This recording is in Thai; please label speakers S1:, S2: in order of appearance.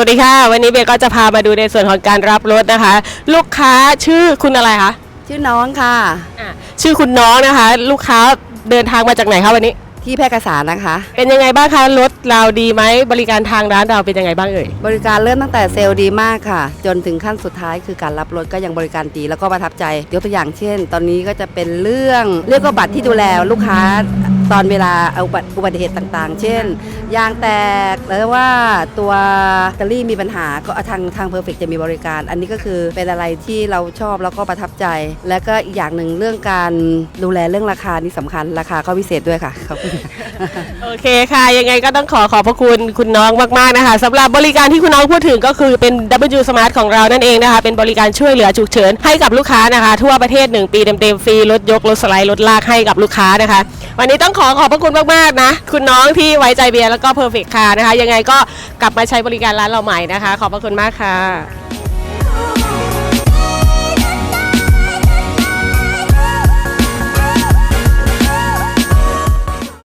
S1: วัสดีค่ะ วันนี้เบลก็จะพามาดูในส่วนของการรับรถนะคะ ลูกค้าชื่อคุณอะไรคะ
S2: ชื่อน้องค่ะ
S1: อะชื่อคุณน้องนะคะ ลูกค้าเดินทางมาจากไหนคะวันนี้
S2: ที่แพร่กษานะคะ
S1: เป็นยังไงบ้างคะรถเราดีไหมบริการทางร้านเราเป็นยังไงบ้างเอ่ย
S2: บริการเริ่มตั้งแต่เซลล์ดีมากค่ะ จนถึงขั้นสุดท้ายคือการรับรถก็ยังบริการดีแล้วก็ประทับใจยกตัวอย่างเช่น ตอนนี้ก็จะเป็นเรื่องเรื่องก็บัตรที่ดูแลลูกค้า ตอนเวลาเอาอุบัติอุบัติเหตุต่างๆ เช่น ยางแตกหรือว่าตัวแบตเตอรี่มีปัญหาก็ทางทางเพอร์เฟกจะมีบริการ อันนี้ก็คือเป็นอะไรที่เราชอบแล้วก็ประทับใจ และก็อีกอย่างหนึ่งเรื่องการดูแลเรื่องราคานี่สำคัญราคาก็พิเศษด้วยค่ะขอบคุณค่ะ
S1: โอเคค่ะ ยังไงก็ต้องขอขอบพระคุณคุณน้องมากๆนะคะสำหรับบริการที่คุณน้องพูดถึงก็คือเป็น W Smart ของเรานั่นเองนะคะเป็นบริการช่วยเหลือฉุกเฉินให้กับลูกค้านะคะ ทั่วประเทศ 1 ปีเต็มๆฟรีรถยกรถสไลด์รถลากให้กับลูกค้านะคะ วันนี้ต้องขอขอบพระคุณมากๆนะ คุณน้องที่ไว้ใจเบียร์แล้วก็เพอร์เฟกต์ค่ะนะคะ ยังไงก็กลับมาใช้บริการร้านเราใหม่นะคะ ขอบพระคุณมากค่ะ